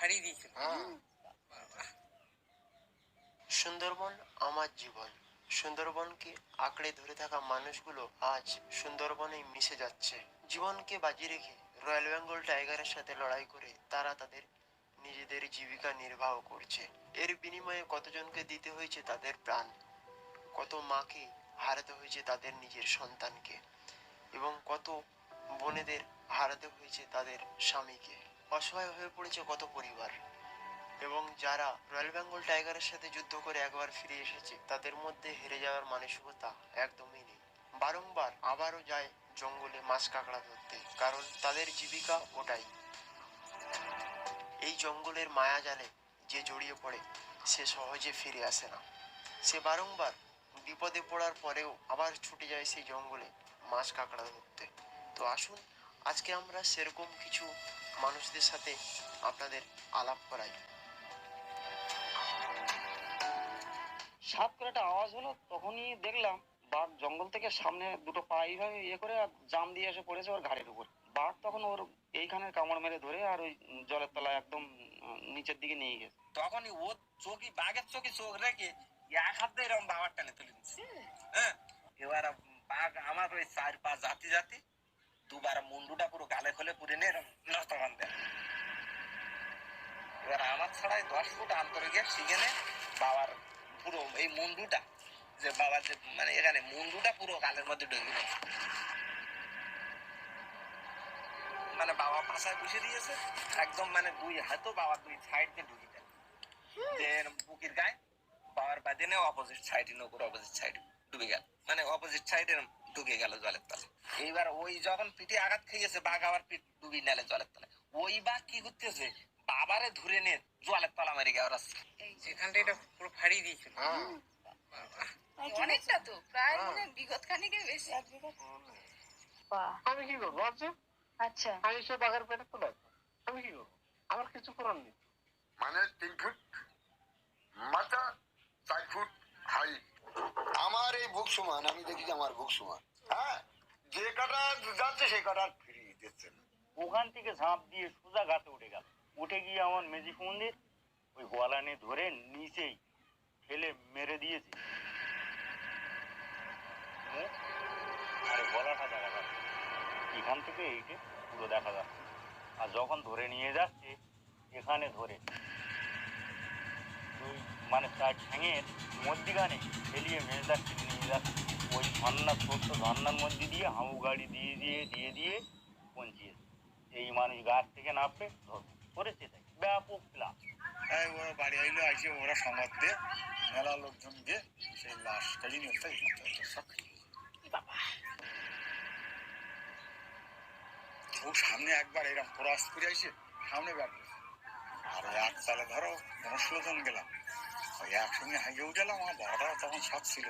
দিয়েছিল। হ্যাঁ। সুন্দরবন আমার জীবন। সুন্দরবনকে আঁকড়ে ধরে থাকা মানুষগুলো আজ সুন্দরবনে মিশে যাচ্ছে। জীবনকে বাজি রেখে রয়্যাল বেঙ্গল টাইগারের সাথে লড়াই করে তারা তাদের নিজেদের জীবিকা নির্বাহ করছে। এর বিনিময়ে কতজনকে দিতে হয়েছে তাদের প্রাণ? কত মাকে হারাতে হয়েছে তাদের নিজের সন্তানকে? এবং কত বোনেদের হারাতে হয়েছে তাদের স্বামীকে? অসহায় হয়ে পড়েছে কত পরিবার। এবং যারা রয়্যাল বেঙ্গল টাইগারের সাথে যুদ্ধ করে একবার ফিরে এসেছে, তাদের মধ্যে হেরে যাওয়ার মানসিকতা একদমই নেই। বারংবার আবারও যায় জঙ্গলে মাছ কাঁকড়া ধরতে, কারণ তাদের জীবিকা ওটাই। এই জঙ্গলের মায়াজালে যে জড়িয়ে পড়ে, সে সহজে ফিরে আসে না। সে বারংবার বিপদে পড়ার পরেও আবার ছুটে যায় সেই জঙ্গলে মাছ কাঁকড়া ধরতে। তো আসুন আজকে আমরা সেরকম কিছু মানুষদের সাথে আপনাদের আলাপ করাই। সাত করে একটা আওয়াজ হলো তখনই দেখলাম বাঘ জঙ্গল থেকে সামনে দুটো পা এইভাবে ইয়ে করে আর জাম দিয়ে এসে পড়েছে ওর ঘাড়ের উপর। বাঘ তখন ওর এইখানের কামড় মেরে ধরে আর ওই জলের তলায় একদম নিচের দিকে নিয়ে গেছে। তখনই ও চোখই বাঘের চোখে চোখ রেখে এক হাত দিয়ে এরকম বাবার টানে তুলে দিচ্ছে হ্যাঁ। এবার বাঘ আমার ওই চার পা জাতি জাতি দুবার মুন্ডুটা পুরো গালে খোলে পুরে এরকম নষ্ট দেয় এবার আমার ছাড়াই দশ ফুট আন্তরে গিয়ে বাবার পুরো এই মুন্ডুটা, যে বাবার যে মানে এখানে মুন্ডুটা পুরো গালের মধ্যে ঢুকে মানে বাবা পাশায় দিয়েছে, একদম মানে দুই হাতও বাবার দুই সাইড দিয়ে ঢুকে এরম বুকের গায়ে, বাবার বাদে নেই অপোজিট সাইডে নৌকোর অপোজিট সাইড ডুবে গেল। মানে অপোজিট সাইডে ঢুকে গেল জলের তলে এইবার ওই যখন পিঠে আঘাত খেয়েছে বাঘ আবার পিঠ ডুবি নেলে জলের তলে ওই বাঘ কি করতেছে? বাবারে ধরে নিয়ে জলের তলা মেরে ওরা। সেখানটা এটা পুরো ফাড়িয়ে দিয়েছিল। হ্যাঁ। অনেকটা তো প্রায় মানে বিগত খানিকের বেশি। আমি কি করব আচ্ছা আচ্ছা। আমি সে বাঘের পেটে তুলে আমি কি করব? আমার কিছু করার নেই। মানে তিন ফুট মাথা চার ফুট হাইট। আমার এই বুক সমান আমি দেখি যে আমার বুক সমান। হ্যাঁ যে কাটা যাচ্ছে সেই কাটা ফিরিয়ে দিচ্ছে। ওখান থেকে ঝাঁপ দিয়ে সোজা গাছে উঠে গেল। উঠে গিয়ে আমার মেজিক মন্দির ওই গলানে ধরে নিচেই ফেলে মেরে দিয়েছে। আর গলাটা দেখা এখান থেকে এইটে পুরো দেখা যাচ্ছে। আর যখন ধরে নিয়ে যাচ্ছে, এখানে ধরে। ওই মানে তার ঠ্যাঙের মধ্যিখানে ফেলিয়ে মেজদারকে নিয়ে যাচ্ছে ওই ঝর্ণা ছোট্ট ঝর্ণার মধ্যে দিয়ে হামু গাড়ি দিয়ে দিয়ে দিয়ে দিয়ে পৌঁছিয়েছে এই মানুষ গাছ থেকে নামবে ধরবে। করেছে তাই ব্যাপক প্লাস তাই ওরা বাড়ি আইলো আইসে ওরা সংবাদ দিয়ে মেলা লোকজন দিয়ে সেই লাশ কাজী নিয়ে তাই সব ও সামনে একবার এরকম ক্রস করে আইসে সামনে ব্যাপার আর এক চালে ধরো জন গেলাম। 哎呀，后面还有点那么意，老早早下吃了。